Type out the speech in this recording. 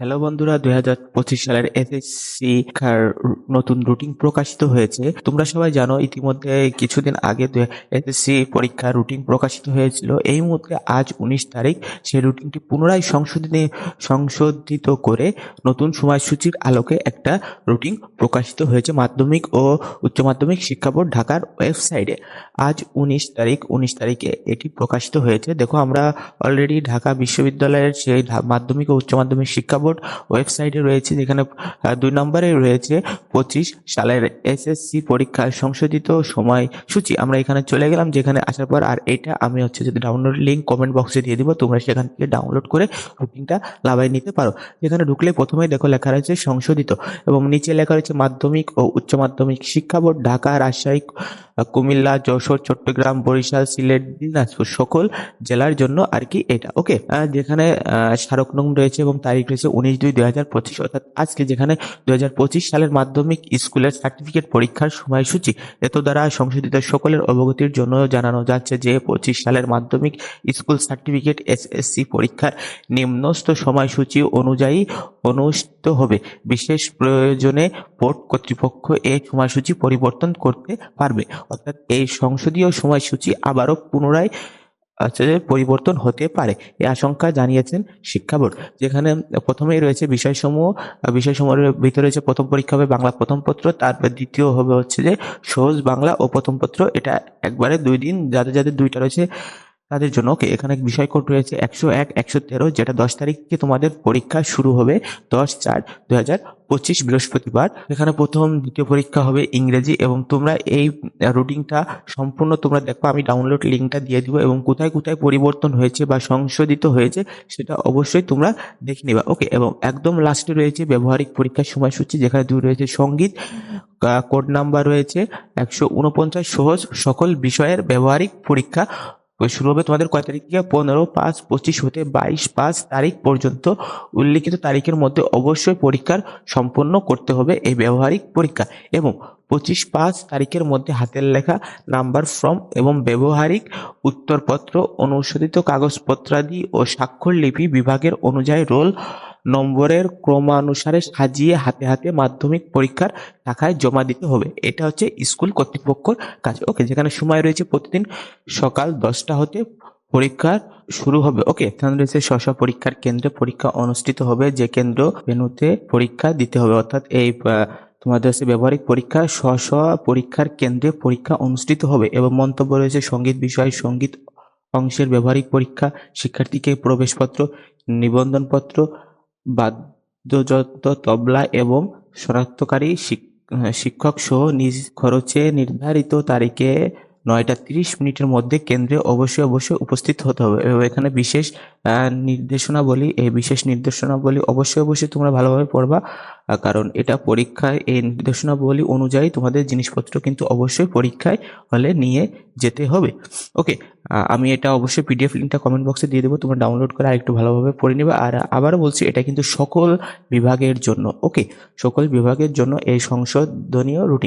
Hello বন্ধুরা, দুই হাজার পঁচিশ সালের এসএসসি পরীক্ষার নতুন রুটিন প্রকাশিত হয়েছে। তোমরা সবাই জানো, ইতিমধ্যে কিছুদিন আগে এসএসসি পরীক্ষার রুটিন প্রকাশিত হয়েছিল। এই মুহূর্তে আজ উনিশ তারিখ, সেই রুটিনটি পুনরায় সংশোধনী, সংশোধিত করে নতুন সময়সূচির আলোকে একটা রুটিন প্রকাশিত হয়েছে মাধ্যমিক ও উচ্চ মাধ্যমিক শিক্ষা বোর্ড ঢাকার ওয়েবসাইটে। আজ উনিশ তারিখ, উনিশ তারিখে এটি প্রকাশিত হয়েছে। দেখো, আমরা অলরেডি ঢাকা বিশ্ববিদ্যালয়ের সেই মাধ্যমিক ও উচ্চ মাধ্যমিক শিক্ষা বোর্ড ওয়েবসাইটে রয়েছে, যেখানে দুই নম্বরে রয়েছে পঁচিশ সালের এসএসসি পরীক্ষার সংশোধিত সময়সূচি। আমরা এখানে চলে গেলাম, যেখানে আসার পর, আর এটা আমি হচ্ছে যদি ডাউনলোড লিঙ্ক কমেন্ট বক্সে দিয়ে দিব, তোমরা সেখান থেকে ডাউনলোড করে রুটিনটা লাভাই নিতে পারো। যেখানে ঢুকলে প্রথমেই দেখো লেখা রয়েছে সংশোধিত, এবং নিচে লেখা রয়েছে মাধ্যমিক ও উচ্চ মাধ্যমিক শিক্ষা বোর্ড, ঢাকা, রাজশাহী, কুমিল্লা, যশোর, চট্টগ্রাম, বরিশাল, সিলেট, দিনাজপুর, সকল জেলার জন্য আর কি এটা। ওকে যেখানে স্মারক নং রয়েছে এবং তারিখ রয়েছে উনিশ দুই দুই হাজার অর্থাৎ আজকে যেখানে দুই হাজার পঁচিশ সালের মাধ্যমিক স্কুলের সার্টিফিকেট পরীক্ষার সময়সূচি এত দ্বারা সংশোধিত সকলের অবগতির জন্য জানানো যাচ্ছে যে পঁচিশ সালের মাধ্যমিক স্কুল সার্টিফিকেট এসএসসি পরীক্ষার নিম্নস্থ সময়সূচি অনুযায়ী অনুষ্ঠিত হবে। বিশেষ প্রয়োজনে বোর্ড কর্তৃপক্ষ এই সময়সূচি পরিবর্তন করতে পারবে। অর্থাৎ এই সংসদীয় সময়সূচি আবারও পুনরায় পরিবর্তন হতে পারে। এই আশঙ্কা জানিয়েছেন শিক্ষা বোর্ড। যেখানে প্রথমেই রয়েছে বিষয়সমূহ বিষয়সমূহের ভিতরে রয়েছে প্রথম পরীক্ষা হবে বাংলা প্রথম পত্র তারপর দ্বিতীয় হবে হচ্ছে যে সহজ বাংলা ও প্রথম পত্র। এটা একবারে দুই দিন, যাদের যাদের দুইটা রয়েছে তাদের জন্য ওকে এখানে বিষয় কোড রয়েছে একশো এক, একশো তেরো, যেটা দশ তারিখ থেকে তোমাদের পরীক্ষা শুরু হবে দশ চার দুই হাজার পঁচিশ বৃহস্পতিবার। এখানে প্রথম, দ্বিতীয় পরীক্ষা হবে ইংরেজি এবং তোমরা এই রুটিনটা সম্পূর্ণ তোমরা দেখো, আমি ডাউনলোড লিঙ্কটা দিয়ে দিব এবং কোথায় কোথায় পরিবর্তন হয়েছে বা সংশোধিত হয়েছে সেটা অবশ্যই তোমরা দেখে নিবা। ওকে, এবং একদম লাস্টে রয়েছে ব্যবহারিক পরীক্ষার সময়সূচি, যেখানে দুই রয়েছে সংগীত কোড নাম্বার রয়েছে একশো উনপঞ্চাশ সহজ সকল বিষয়ের ব্যবহারিক পরীক্ষা। শুরু হবে তোমাদের কয় তারিখ থেকে? পনেরো, পাঁচ, পঁচিশ হতে বাইশ, পাঁচ তারিখ পর্যন্ত উল্লিখিত তারিখের মধ্যে অবশ্যই পরীক্ষার সম্পন্ন করতে হবে এই ব্যবহারিক পরীক্ষা এবং পঁচিশ, পাঁচ তারিখের মধ্যে হাতের লেখা নাম্বার ফর্ম এবং ব্যবহারিক উত্তরপত্র অনুশোধিত কাগজপত্রাদি ও স্বাক্ষর লিপি বিভাগের অনুযায়ী রোল নম্বরের ক্রমানুসারে সাজিয়ে হাতে হাতে মাধ্যমিক পরীক্ষার শাখায় জমা দিতে হবে। এটা হচ্ছে স্কুল কর্তৃপক্ষর কাছে ওকে, যেখানে সময় রয়েছে প্রতিদিন সকাল দশটা হতে পরীক্ষার শুরু হবে। ওকে, এখানে রয়েছে স্ব পরীক্ষার কেন্দ্রে পরীক্ষা অনুষ্ঠিত হবে। যে কেন্দ্র ভেনুতে পরীক্ষা দিতে হবে। অর্থাৎ এই তোমাদের হচ্ছে ব্যবহারিক পরীক্ষা স্ব স্ব পরীক্ষার কেন্দ্রে পরীক্ষা অনুষ্ঠিত হবে এবং মন্তব্য রয়েছে সংগীত বিষয় সংগীত অংশের ব্যবহারিক পরীক্ষা, শিক্ষার্থীকে প্রবেশপত্র, নিবন্ধনপত্র বাদ্যযন্ত্র তবলা এবং শনাক্তকারী শিক- শিক্ষক সহ নিজ খরচে নির্ধারিত তারিখে নয়টা তিরিশ মিনিটের মধ্যে কেন্দ্রে অবশ্যই অবশ্যই উপস্থিত হতে হবে। এবং এখানে বিশেষ নির্দেশনাবলী, এই বিশেষ নির্দেশনাবলী অবশ্যই অবশ্যই তোমরা ভালোভাবে পড়বা। কারণ এটা পরীক্ষায়, এই নির্দেশনাবলী অনুযায়ী তোমাদের জিনিসপত্র কিন্তু অবশ্যই পরীক্ষায় হলে নিয়ে যেতে হবে। ওকে আমি এটা অবশ্যই পিডিএফ লিঙ্কটা কমেন্ট বক্সে দিয়ে দেবো। তোমরা ডাউনলোড করে আরেকটু ভালোভাবে পড়ে নেবে। আর আবারও বলছি, এটা কিন্তু সকল বিভাগের জন্য। ওকে, সকল বিভাগের জন্য এই সংশোধনীয় রুটিন